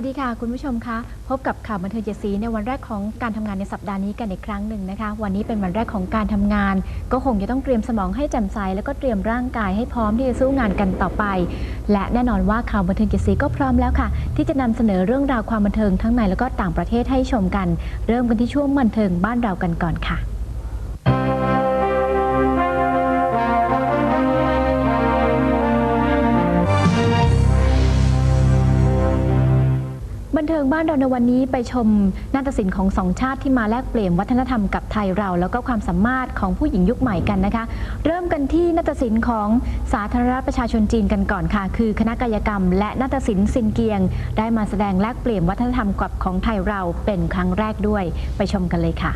วัสดีค่ะคุณผู้ชมคะ พบกับข่าวบันเทิงเจสีในวันแรกของการทำงานในสัปดาห์นี้กันอีกครั้งหนึ่งนะคะ วันนี้เป็นวันแรกของการทำงาน ก็คงจะต้องเตรียมสมองให้แจ่มใสแล้วก็เตรียมร่างกายให้พร้อมที่จะสู้งานกันต่อไป และแน่นอนว่าข่าวบันเทิงเจสีก็พร้อมแล้วค่ะ ที่จะนำเสนอเรื่องราวความบันเทิงทั้งในแล้วก็ต่างประเทศให้ชมกัน เริ่มกันที่ช่วงบันเทิงบ้านเรากันก่อนค่ะ เทิงบ้านเราในวันนี้ไปชมนาฏศิลป์ของสองชาติที่มาแลกเปลี่ยนวัฒนธรรมกับไทยเรา แล้วก็ความสามารถของผู้หญิงยุคใหม่กันนะคะ เริ่มกันที่นาฏศิลป์ของสาธารณรัฐประชาชนจีนกันก่อนค่ะ คือคณะกายกรรม และนาฏศิลป์ซินเกียง ได้มาแสดงแลกเปลี่ยนวัฒนธรรมกับของไทยเราเป็นครั้งแรกด้วย ไปชมกันเลยค่ะ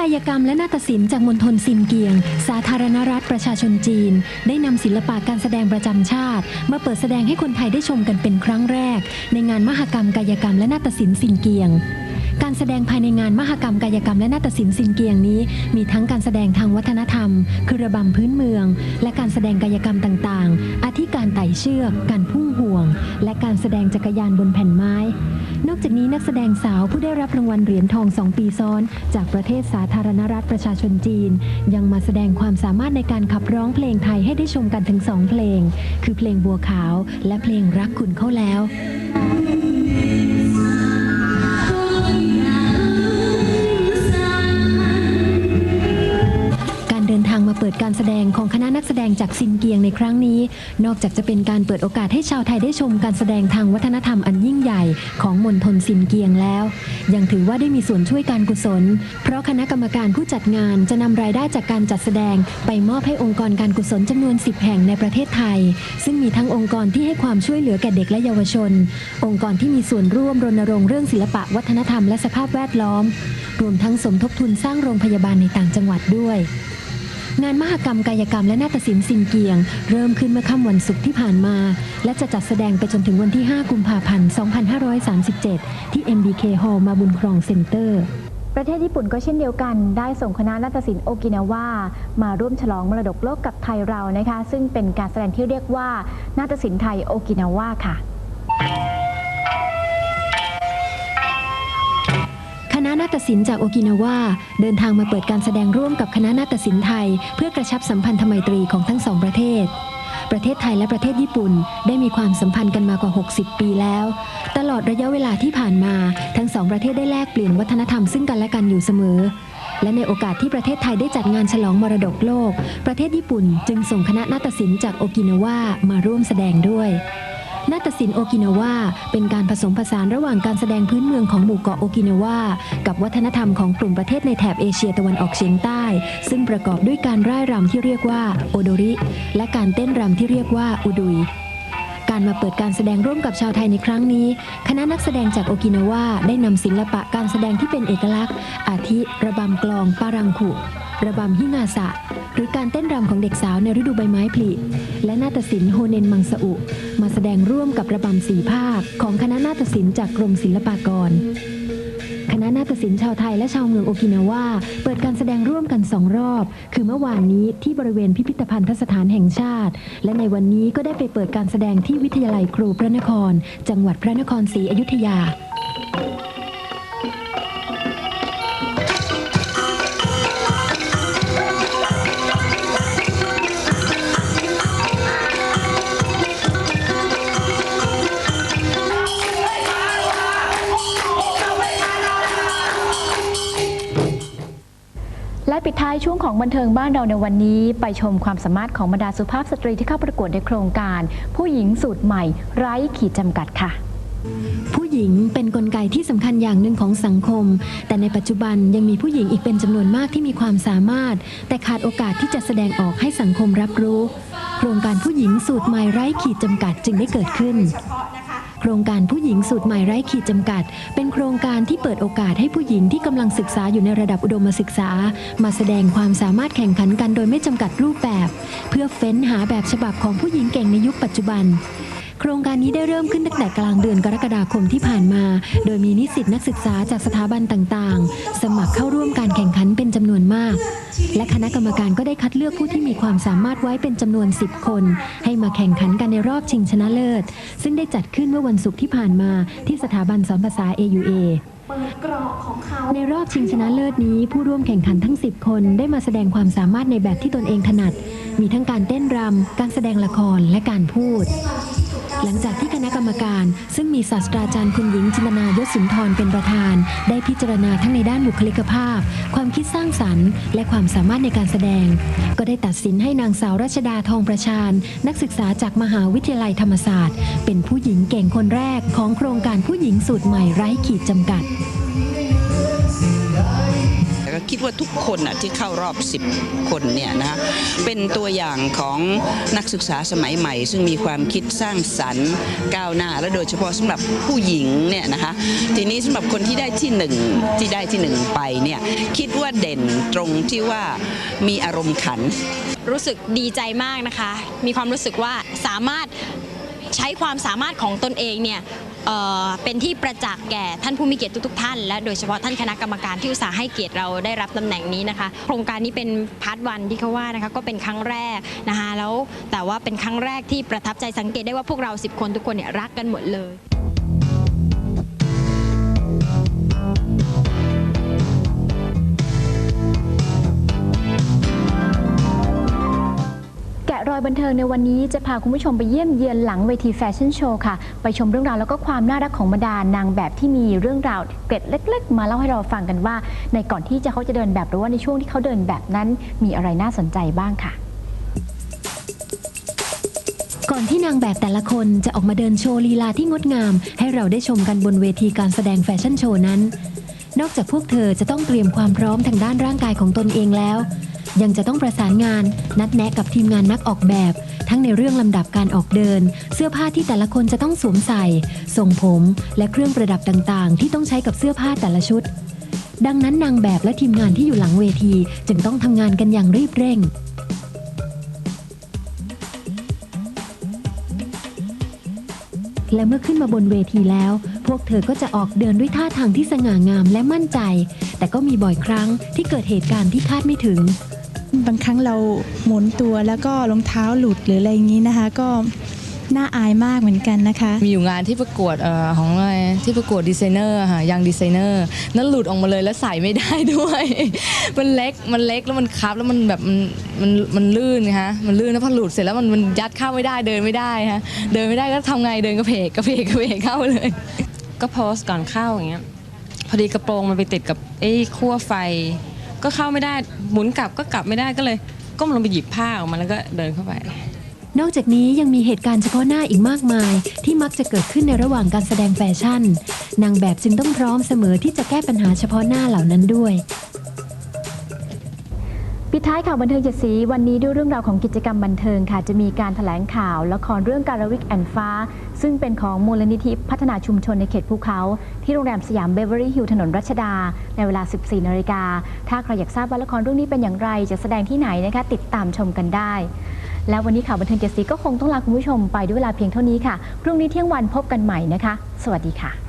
กายกรรมและนาฏศิลป์จากมณฑลซินเกียง สาธารณรัฐประชาชนจีน ได้นำศิลปะการแสดงประจำชาติ มาเปิดแสดงให้คนไทยได้ชมกันเป็นครั้งแรก ในงานมหกรรมกายกรรมและนาฏศิลป์ซินเกียงการแสดงภายในงานมหกรรมกายกรรมและนาฏศิลป์ซินเกียงนี้ มีทั้งการแสดงทางวัฒนธรรม คือระบำพื้นเมือง และการแสดงกายกรรมต่างๆ อาทิการไต่เชือก การพุ่งห่วง และการแสดงจักรยานบนแผ่นไม้ นอกจากนี้นักแสดงสาวผู้ได้รับรางวัลเหรียญทองสองปีซ้อน จากประเทศสาธารณรัฐประชาชนจีน ยังมาแสดงความสามารถในการขับร้องเพลงไทยให้ได้ชมกันถึงสองเพลง คือเพลงบัวขาว และเพลงรักคุณเข้าแล้ว การแสดงของคณะนักแสดงจากซินเกียงในครั้งนี้ นอกจากจะเป็นการเปิดโอกาสให้ชาวไทยได้ชมการแสดงทางวัฒนธรรมอันยิ่งใหญ่ของมณฑลซินเกียงแล้ว ยังถือว่าได้มีส่วนช่วยการกุศล เพราะคณะกรรมการผู้จัดงานจะนำรายได้จากการจัดแสดง ไปมอบให้องค์กรการกุศลจำนวน 10 แห่งในประเทศไทย ซึ่งมีทั้งองค์กรที่ให้ความช่วยเหลือแก่เด็กและเยาวชน องค์กรที่มีส่วนร่วมรณรงค์เรื่องศิลปะวัฒนธรรมและสภาพแวดล้อม รวมทั้งสมทบทุนสร้างโรงพยาบาลในต่างจังหวัดด้วย งานมหกรรมกายกรรมและนาฏศิลป์ซินเกียง เริ่มขึ้นเมื่อค่ำวันศุกร์ที่ผ่านมา และจะจัดแสดงไปจนถึงวันที่ 5 กุมภาพันธ์ 2537 ที่ MBK Hall มาบุญครองเซ็นเตอร์ ประเทศญี่ปุ่นก็เช่นเดียวกัน ได้ส่งคณะนาฏศิลป์โอกินาวามาร่วมฉลองมรดกโลกกับไทยเรานะคะ ซึ่งเป็นการแสดงที่เรียกว่านาฏศิลป์ไทยโอกินาวาค่ะ ณะนาฏศิลป์จากโอกินาวาเดินทางมาเปิดการแสดงร่วมกับคณะนาฏศิลป์ไทย เพื่อกระชับสัมพันธไมตรีของทั้งสองประเทศ ประเทศไทยและประเทศญี่ปุ่น ได้มีความสัมพันธ์กันมากว่า 60 ปีแล้ว ตลอดระยะเวลาที่ผ่านมา ทั้งสองประเทศได้แลกเปลี่ยนวัฒนธรรมซึ่งกันและกันอยู่เสมอและในโอกาสที่ประเทศไทยได้จัดงานฉลองมรดกโลก ประเทศญี่ปุ่นจึงส่งคณะนาฏศิลป์จากโอกินาวามาร่วมแสดงด้วย นาฏศิลป์โอกินาวาเป็นการผสมผสานระหว่างการแสดงพื้นเมืองของหมู่เกาะโอกินาวากับวัฒนธรรมของกลุ่มประเทศในแถบเอเชียตะวันออกเฉียงใต้ ซึ่งประกอบด้วยการร่ายรำที่เรียกว่าโอโดริ และการเต้นรำที่เรียกว่าอุดุยการมาเปิดการแสดงร่วมกับชาวไทยในครั้งนี้ คณะนักแสดงจากโอกินาวาได้นำศิลปะการแสดงที่เป็นเอกลักษณ์ อาทิระบำกลองปารังขุ ระบำฮิงาสะ หรือการเต้นรำของเด็กสาวในฤดูใบไม้ผลิ และนาฏศิลป์โฮเนนมังสอุ มาแสดงร่วมกับระบำสีภาคของคณะนาฏศิลป์จากกรมศิลปากร คณะนาฏศิลป์ชาวไทยและชาวเมืองโอกินาวาเปิดการแสดงร่วมกันสองรอบ คือเมื่อวานนี้ที่บริเวณพิพิธภัณฑสถานแห่งชาติ และในวันนี้ก็ได้ไปเปิดการแสดงที่วิทยาลัยครูพระนคร จังหวัดพระนครศรีอยุธยา ปิดท้ายช่วงของบันเทิงบ้านเราในวันนี้ ไปชมความสามารถของบรรดาสุภาพสตรีที่เข้าประกวดในโครงการ ผู้หญิงสูตรใหม่ ไร้ขีดจำกัดค่ะ ผู้หญิงเป็นนกลไกที่สำคัญอย่างหนึ่งของสังคม แต่ในปัจจุบันยังมีผู้หญิงอีกเป็นจำนวนมากที่มีความสามารถ แต่ขาดโอกาสที่จะแสดงออกให้สังคมรับรู้ โครงการผู้หญิงสูตรใหม่ไร้ขีดจำกัดจึงได้เกิดขึ้น โครงการผู้หญิงสูตรใหม่ไร้ขีดจำกัด เป็นโครงการที่เปิดโอกาสให้ผู้หญิงที่กำลังศึกษาอยู่ในระดับอุดมศึกษา มาแสดงความสามารถแข่งขันกันโดยไม่จำกัดรูปแบบ เพื่อเฟ้นหาแบบฉบับของผู้หญิงเก่งในยุคปัจจุบัน โครงการนี้ได้เริ่มขึ้นตั้งแต่กลางเดือนกรกฎาคมที่ผ่านมา โดยมีนิสิตนักศึกษาจากสถาบันต่างๆ สมัครเข้าร่วมการแข่งขันเป็นจำนวนมาก และคณะกรรมการก็ได้คัดเลือกผู้ที่มีความสามารถไว้เป็นจำนวน 10 คน ให้มาแข่งขันกันในรอบชิงชนะเลิศ ซึ่งได้จัดขึ้นเมื่อวันศุกร์ที่ผ่านมาที่สถาบันสอนภาษา AUA ในรอบชิงชนะเลิศนี้ ผู้ร่วมแข่งขันทั้ง 10 คนได้มาแสดงความสามารถในแบบที่ตนเองถนัด มีทั้งการเต้นรำ การแสดงละครและการพูด หลังจากที่คณะกรรมการ ซึ่งมีศาสตราจารย์คุณหญิงจินนายศสุนทรเป็นประธาน ได้พิจารณาทั้งในด้านบุคลิกภาพ ความคิดสร้างสรรค์ และความสามารถในการแสดง ก็ได้ตัดสินให้นางสาวรัชดาทองประชาน นักศึกษาจากมหาวิทยาลัยธรรมศาสตร์ เป็นผู้หญิงเก่งคนแรกของโครงการผู้หญิงสูตรใหม่ไร้ขีดจำกัด คิดว่าทุกคนน่ะที่เข้ารอบ 10 คนเนี่ยนะเป็นตัวอย่างของนักศึกษาสมัยใหม่ ซึ่งมีความคิดสร้างสรรค์ก้าวหน้า และโดยเฉพาะสำหรับผู้หญิงเนี่ยนะคะทีนี้สำหรับคนที่ได้ที่หนึ่งที่ได้ที่หนึ่งไปเนี่ยคิดว่าเด่นตรงที่ว่ามีอารมณ์ขัน รู้สึกดีใจมากนะคะ มีความรู้สึกว่าสามารถใช้ความสามารถของตนเองเนี่ย เป็นที่ประจักษ์แก่ท่านผู้มีเกียรติทุกๆท่าน และโดยเฉพาะท่านคณะกรรมการที่อุตส่าห์ให้เกียรติเราได้รับตำแหน่งนี้นะคะ โครงการนี้เป็นพาร์ทวันที่เขาว่านะคะก็เป็นครั้งแรกนะคะแล้วแต่ว่าเป็นครั้งแรกที่ประทับใจสังเกตได้ว่าพวกเรา 10 คนทุกคนเนี่ยรักกันหมดเลย อยบันเทิงในวันนี้จะพาคุณผู้ชมไปเยี่ยมเยียนหลังเวทีแฟชั่นโชว์ค่ะ ไปชมเรื่องราวแล้วก็ความน่ารักของบรรดานางแบบที่มีเรื่องราวเกร็ดเล็ก ๆ มาเล่าให้เราฟังกันว่า ในก่อนที่จะเขาจะเดินแบบหรือว่าในช่วงที่เขาเดินแบบนั้นมีอะไรน่าสนใจบ้างค่ะก่อนที่นางแบบแต่ละคนจะออกมาเดินโชว์ลีลาที่งดงาม ให้เราได้ชมกันบนเวทีการแสดงแฟชั่นโชว์นั้น นอกจากพวกเธอจะต้องเตรียมความพร้อมทางด้านร่างกายของตนเองแล้ว ยังจะต้องประสานงาน นัดแนะกับทีมงานนักออกแบบ ทั้งในเรื่องลำดับการออกเดิน เสื้อผ้าที่แต่ละคนจะต้องสวมใส่ทรงผม และเครื่องประดับต่างๆ ที่ต้องใช้กับเสื้อผ้าแต่ละชุด ดังนั้นนางแบบและทีมงานที่อยู่หลังเวทีจึงต้องทำงานกันอย่างรีบเร่งและเมื่อขึ้นมาบนเวทีแล้ว พวกเธอก็จะออกเดินด้วยท่าทางที่สง่างามและมั่นใจ แต่ก็มีบ่อยครั้งที่เกิดเหตุการณ์ที่คาดไม่ถึง บางครั้งเราหมุนตัวแล้วก็รองเท้าหลุดหรืออะไรอย่างนี้นะคะ ก็น่าอายมากเหมือนกันนะคะ มีอยู่งานที่ประกวดเอ่อของอะไรที่ประกวดดีไซเนอร์ค่ะยังดีไซเนอร์นั่นหลุดออกมาเลยแล้วใส่ไม่ได้ด้วย มันเล็กมันเล็กแล้วมันคับแล้วมันแบบมันมันมันลื่นไงฮะมันลื่นแล้วพอหลุดเสร็จแล้วมันมันยัดเข้าไม่ได้เดินไม่ได้ฮะเดินไม่ได้ก็ทำไงเดินกระเพกกระเพกกระเพกเข้าเลย ก็โพสต์ก่อนเข้าอย่างเงี้ยพอดีกระโปรงมันไปติดกับไอ้ขั้วไฟ ก็เข้าไม่ได้หมุนกลับก็กลับไม่ได้ก็เลย ก้มลงไปหยิบผ้าออกมาแล้วก็เดินเข้าไป นอกจากนี้ยังมีเหตุการณ์เฉพาะหน้าอีกมากมาย ที่มักจะเกิดขึ้นในระหว่างการแสดงแฟชั่น นางแบบจึงต้องพร้อมเสมอที่จะแก้ปัญหาเฉพาะหน้าเหล่านั้นด้วย ปิดท้ายข่าวบันเทิงเจ็ดสีวันนี้ด้วยเรื่องราวของกิจกรรมบันเทิงค่ะ จะมีการถแถลงข่าวละครเรื่องการวิกแอนฟ้า ซึ่งเป็นของมูลนิธิพัฒนาชุมชนในเขตภูเขา ที่โรงแรมสยามเบเวอรี่ฮิลถนนรัชดา ในเวลา 14 นาฬิกา ถ้าใครอยากทราบว่าละครเรื่องนี้เป็นอย่างไร จะแสดงที่ไหนนะคะ ติดตามชมกันได้ แล้ววันนี้ข่าวบันเทิงเจ็ดสีก็คงต้องลาคุณผู้ชมไปด้วยเวลาเพียงเท่านี้ค่ะพรุ่งนี้เที่ยงวันพบกันใหม่นะคะ สวัสดีค่ะ